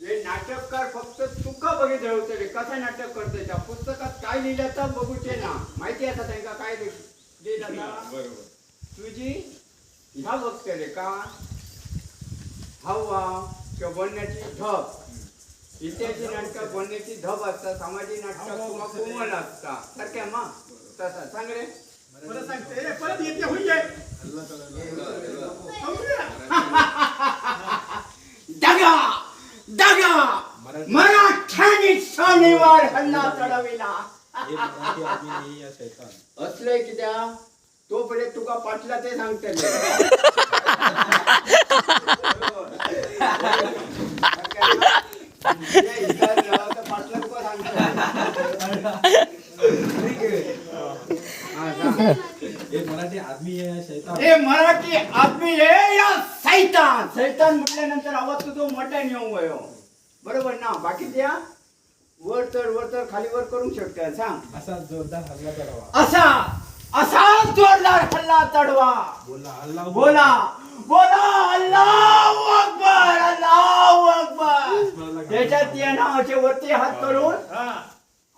हे नाटककार फक्त तुका बघित होतले कसा नाटक करतोय? त्या पुस्तकात काय लिहिलं तर बघूचे ना. माहिती आता त्यांना काय लिहिलं बरोबर. तुझी ह्या बघतले का? हवा किंवा बनण्याची धप इत्यादी नाटकं बनण्याची धप असतात सामाजिक नाटकं किंवा कोमल असतात. सारख्या मा तसा. सांग रे. परत सांगते परत येते होई मराठ्याने शनिवार हल्ला चढविला. असले कित्या तोपर्यंत तुका पाटला ते सांगते पाटला तुका सांगते मराठी आदमी आहे शैतान. हे मराठी आदमी हे या सैतान सैतान म्हटल्यानंतर आवाज तुझो मोठा येऊ वयो. बरोबर ना बाकी त्या वर तर वर तर खाली वर करू शकता सांग. असा जोरदार हल्ला करावा. असा असा जोरदार हल्ला चढवा बोला हल्ला बोला बोला अल्लाहू अकबर अल्लाहू अकबर. त्याच्यात ये ना असे वरती हात करून हा.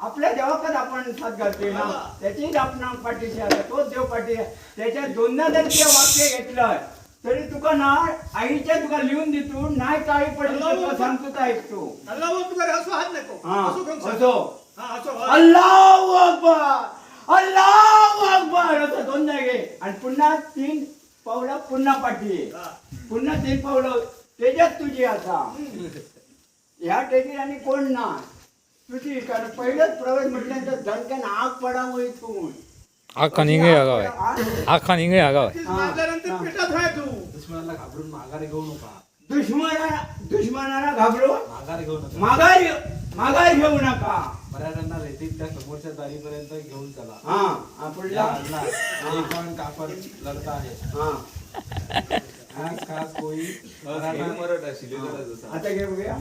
आपल्या देवाकडे आपण साथ घालते ना. त्याचीच आपण पाठीशी आता तोच देव पाठी. त्याच्यात दोनदा जर ते वाक्य घेतलं तरी तुका ना आईच्या तुका लिहून देतो नाही काही पडलं सांगतो तर ऐकतो अल्लाह अकबर असो हात नको हा असो करून सांग. असो हा असो हा. अल्लाहू अकबर अल्लाहू अकबर असं दोनदा घे आणि पुन्हा तीन पावलं पुन्हा पाठी. हा. पुन्हा तीन पावलं त्याच्यात तुझी आता ह्या टेकीत आणि कोण ना तुझी कारण पहिलंच प्रवेश म्हटल्यानंतर दणक्यान आग पडावं इथून आखान इंगळे आगाव हा? आहे आखान इंगळे आगाव आहे तीच हा. दुश्मनाला घाबरून माघार घेऊ नका. दुश्मना दुश्मनाला घाबरून माघार घेऊ नका. माघार माघार घेऊ नका. मराठ्यांना रेतीत त्या समोरच्या दारीपर्यंत घेऊन चला. हा हा या पुढला हल्ला एक पण कापर लढता आहे. हा. खास खास कोई मराठा मराठा आता घे बघूया.